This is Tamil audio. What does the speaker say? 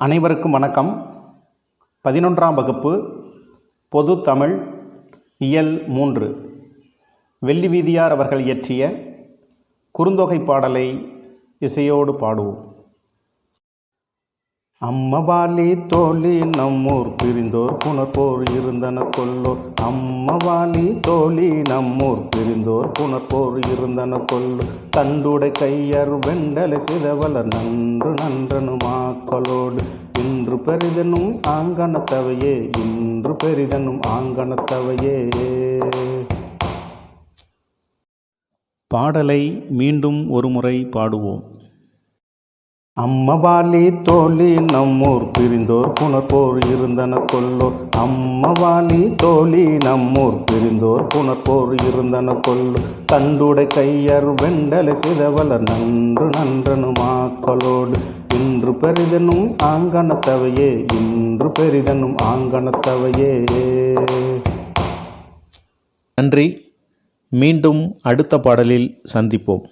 அனைவருக்கும் வணக்கம். பதினொன்றாம் வகுப்பு பொது தமிழ் இயல் மூன்று. வெள்ளி வீதியார் அவர்கள் இயற்றிய குறுந்தொகை பாடலை இசையோடு பாடுவோம். அம்மவாலி தோழி நம்மூர் பிரிந்தோர் புனர்போர் இருந்தன கொல்லோர். அம்மவாலி தோழி நம்மூர் பிரிந்தோர் புனர்போர் இருந்தன கொல்லோ தண்டுடை கையர் வெண்டலை சிதவல நன்று நன்றனு மாக்களோடு இன்று பெரிதனும் ஆங்கனத்தவையே இன்று பெரிதனும் ஆங்கனத்தவையே. பாடலை மீண்டும் ஒருமுறை பாடுவோம். அம்மவாலி தோழி நம்மூர் பிரிந்தோர் புனர்போர் இருந்தன கொல்லோர். அம்மவாலி தோழி நம்மூர் பிரிந்தோர் புனர்போர் இருந்தன கொல்லோ தண்டுடை கையர் வெண்டலை சிதவலர் நன்று நன்றனு மாக்களோடு. இன்று பெரிதனும் ஆங்கனத்தவையே இன்று பெரிதனும் ஆங்கனத்தவையே நன்றி. மீண்டும் அடுத்த பாடலில் சந்திப்போம்.